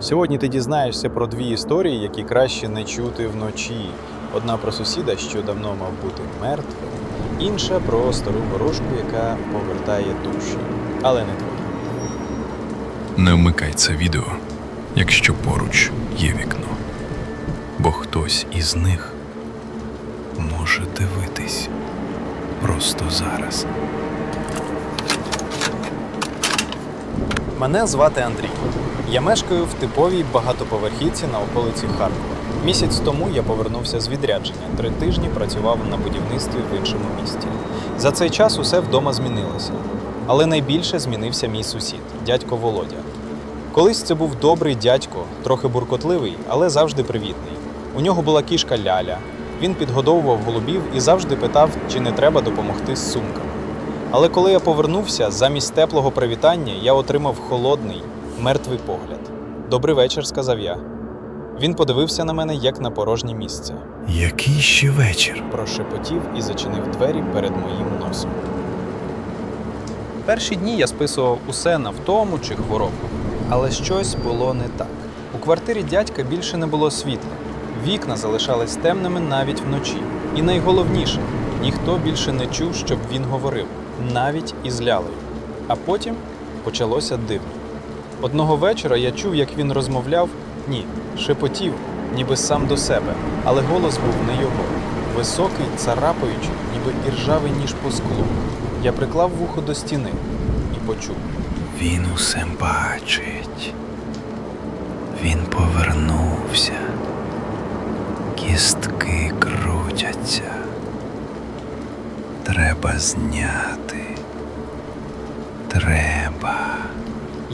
Сьогодні ти дізнаєшся про дві історії, які краще не чути вночі. Одна про сусіда, що давно мав бути мертвим, інша про стару ворожку, яка повертає душі, але не твої. Не вмикай це відео, якщо поруч є вікно. Бо хтось із них може дивитись просто зараз. Мене звати Андрій. Я мешкаю в типовій багатоповерхівці на околиці Харкова. Місяць тому я повернувся з відрядження. Три тижні працював на будівництві в іншому місті. За цей час усе вдома змінилося. Але найбільше змінився мій сусід, дядько Володя. Колись це був добрий дядько, трохи буркотливий, але завжди привітний. У нього була кішка Ляля. Він підгодовував голубів і завжди питав, чи не треба допомогти з сумками. Але коли я повернувся, замість теплого привітання я отримав холодний, мертвий погляд. Добрий вечір, сказав я. Він подивився на мене як на порожнє місце, Який ще вечір? прошепотів і зачинив двері перед моїм носом. Перші дні я списував усе на втому чи хворобу. Але щось було не так. У квартирі дядька більше не було світла. Вікна залишались темними навіть вночі. І найголовніше, ніхто більше не чув, щоб він говорив, навіть із лялею. А потім почалося дивно. Одного вечора я чув, як він розмовляв, ні, шепотів, ніби сам до себе, але голос був не його. Високий, царапаючий, ніби іржавий ніж по склу. Я приклав вухо до стіни і почув. Він усе бачить. Він повернувся. Кістки крутяться. Треба зняти. Треба.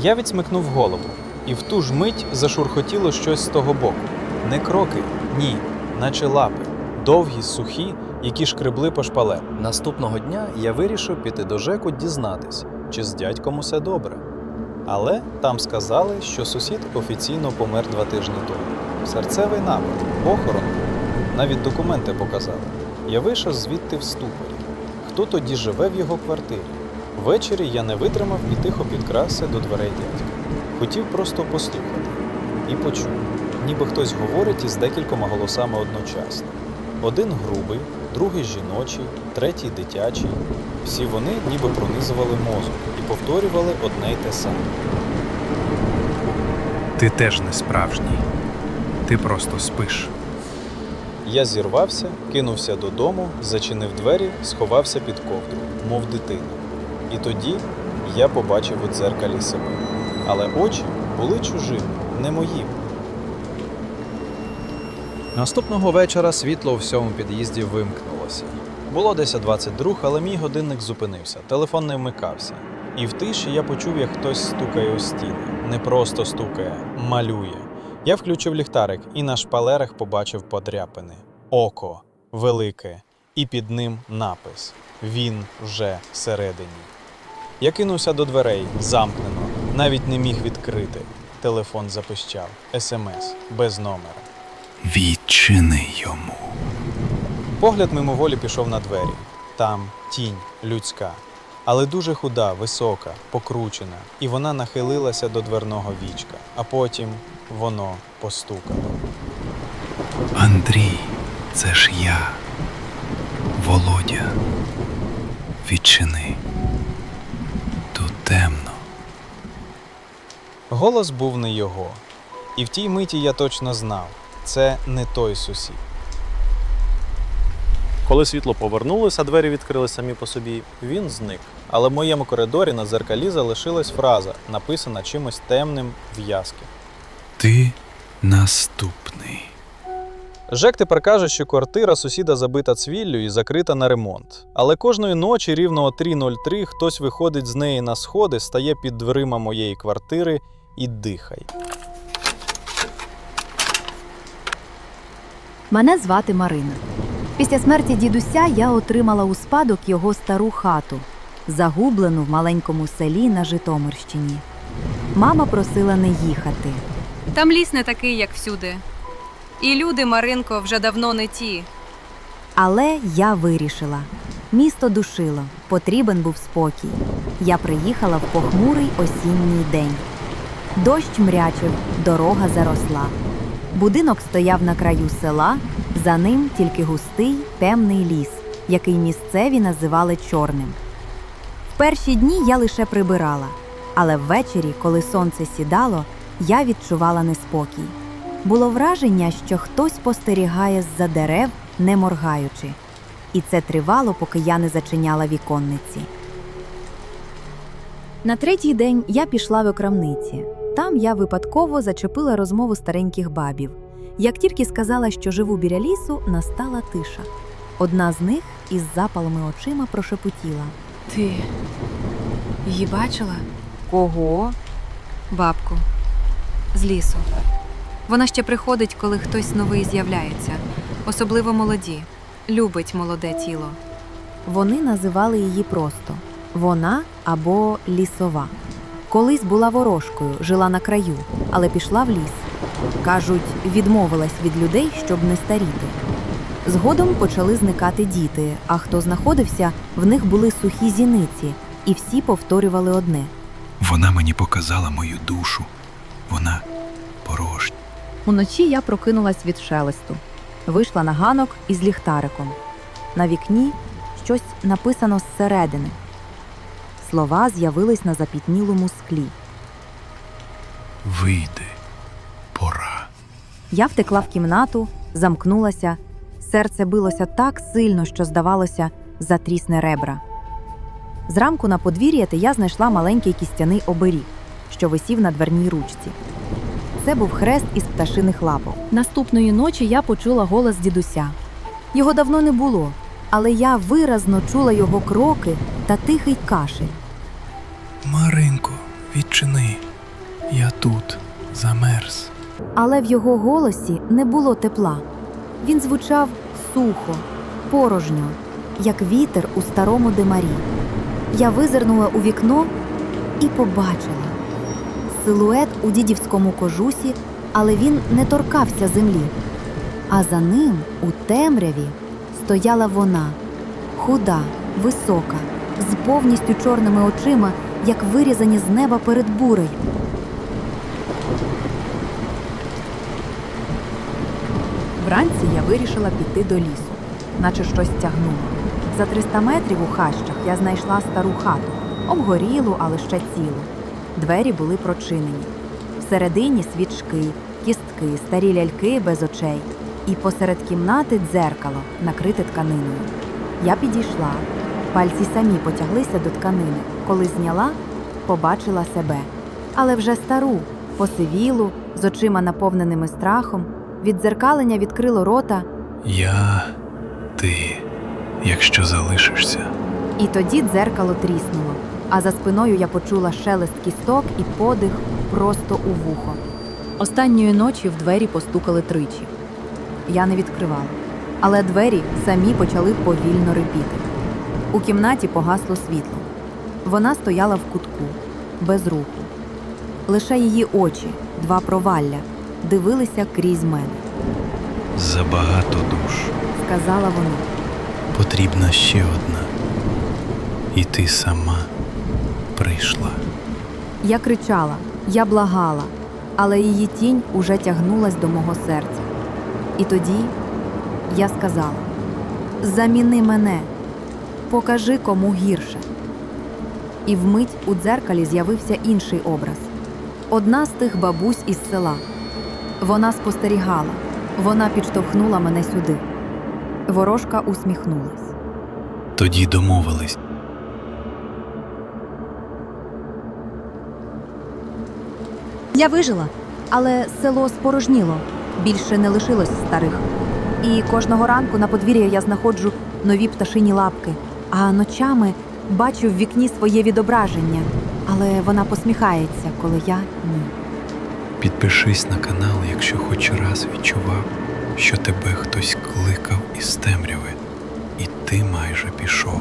Я відсмикнув голову, і в ту ж мить зашурхотіло щось з того боку. Не кроки, ні, наче лапи, довгі, сухі, які шкребли по шпалеру. Наступного дня я вирішив піти до ЖЕКу дізнатись, чи з дядьком усе добре. Але там сказали, що сусід офіційно помер два тижні тому. Серцевий напад, похорон. Навіть документи показали. Я вийшов звідти в ступорі. Хто тоді живе в його квартирі? Ввечері я не витримав і тихо підкрався до дверей дядька. Хотів просто послухати. І почув, ніби хтось говорить із декількома голосами одночасно. Один грубий, другий жіночий, третій дитячий. Всі вони ніби пронизували мозок і повторювали одне й те саме. Ти теж не справжній. Ти просто спиш. Я зірвався, кинувся додому, зачинив двері, сховався під ковдру, мов дитина. І тоді я побачив у дзеркалі себе. Але очі були чужими, не моїми. Наступного вечора світло у всьому під'їзді вимкнулося. Було десь о 22, але мій годинник зупинився, телефон не вмикався. І в тиші я почув, як хтось стукає у стіни. Не просто стукає, малює. Я включив ліхтарик і на шпалерах побачив подряпини. Око велике, і під ним напис: Він вже всередині. Я кинувся до дверей, замкнено, навіть не міг відкрити. Телефон запищав. СМС без номера. Відчини йому. Погляд мимоволі пішов на двері. Там тінь людська, але дуже худа, висока, покручена, і вона нахилилася до дверного вічка, а потім воно постукало. Андрій, це ж я. Володя. Відчини. Тут темно. Голос був не його, і в тій миті я точно знав це не той сусід. Коли світло повернулося, а двері відкрили самі по собі, він зник. Але в моєму коридорі на зеркалі залишилась фраза, написана чимось темним в'язки. Ти наступний. Жек тепер каже, що квартира сусіда забита цвіллю і закрита на ремонт. Але кожної ночі рівно о 3.03 хтось виходить з неї на сходи, стає під дверима моєї квартири і дихає. Мене звати Марина. Після смерті дідуся я отримала у спадок його стару хату, загублену в маленькому селі на Житомирщині. Мама просила не їхати. Там ліс не такий, як всюди. І люди, Маринко, вже давно не ті. Але я вирішила. Місто душило, потрібен був спокій. Я приїхала в похмурий осінній день. Дощ мрячив, дорога заросла. Будинок стояв на краю села, за ним тільки густий темний ліс, який місцеві називали чорним. В перші дні я лише прибирала, але ввечері, коли сонце сідало, я відчувала неспокій. Було враження, що хтось спостерігає з-за дерев, не моргаючи. І це тривало, поки я не зачиняла віконниці. На третій день я пішла в крамниці. Там я випадково зачепила розмову стареньких бабів. Як тільки сказала, що живу біля лісу, настала тиша. Одна з них із запалими очима прошепотіла. Ти її бачила? Кого? Бабку. З лісу. Вона ще приходить, коли хтось новий з'являється, особливо молоді. Любить молоде тіло. Вони називали її просто вона або лісова. Колись була ворожкою, жила на краю, але пішла в ліс. Кажуть, відмовилась від людей, щоб не старіти. Згодом почали зникати діти, а хто знаходився, в них були сухі зіниці, і всі повторювали одне. Вона мені показала мою душу. Вона порожня. Уночі я прокинулась від шелесту. Вийшла на ганок із ліхтариком. На вікні щось написано зсередини. Слова з'явились на запітнілому склі. Вийди, пора. Я втекла в кімнату, замкнулася. Серце билося так сильно, що, здавалося, затрісне ребра. Зранку на подвір'я я знайшла маленький кістяний оберіг, що висів на дверній ручці. Це був хрест із пташиних лапок. Наступної ночі я почула голос дідуся. Його давно не було, але я виразно чула його кроки та тихий кашель. Маринко, відчини. Я тут замерз. Але в його голосі не було тепла. Він звучав сухо, порожньо, як вітер у старому димарі. Я визирнула у вікно і побачила силует у дідівському кожусі, але він не торкався землі. А за ним, у темряві, стояла вона худа, висока, з повністю чорними очима, як вирізані з неба перед бурею. Вранці я вирішила піти до лісу, наче щось тягнуло. За 300 метрів у хащах я знайшла стару хату, обгорілу, але ще цілу. Двері були прочинені. Всередині свічки, кістки, старі ляльки без очей, і посеред кімнати дзеркало, накрите тканиною. Я підійшла. Пальці самі потяглися до тканини. Коли зняла, побачила себе. Але вже стару, посивілу, з очима наповненими страхом, від дзеркалення відкрило рота, Я, ти, якщо залишишся, і тоді дзеркало тріснуло. А за спиною я почула шелест кісток і подих просто у вухо. Останньої ночі в двері постукали тричі. Я не відкривала, але двері самі почали повільно рипіти. У кімнаті погасло світло. Вона стояла в кутку, без руху. Лише її очі, два провалля, дивилися крізь мене. забагато душ. Сказала вона. Потрібна ще одна. І ти сама прийшла. Я кричала, я благала, але її тінь уже тягнулась до мого серця. І тоді я сказала: заміни мене, покажи кому гірше. І вмить у дзеркалі з'явився інший образ. Одна з тих бабусь із села. Вона спостерігала, вона підштовхнула мене сюди. Ворожка усміхнулась. Тоді домовились. Я вижила, але село спорожніло, більше не лишилось старих. І кожного ранку на подвір'я я знаходжу нові пташині лапки, а ночами бачу в вікні своє відображення. Але вона посміхається, коли я ні. Підпишись на канал, якщо хоч раз відчував, що тебе хтось кликав із темряви, і ти майже пішов.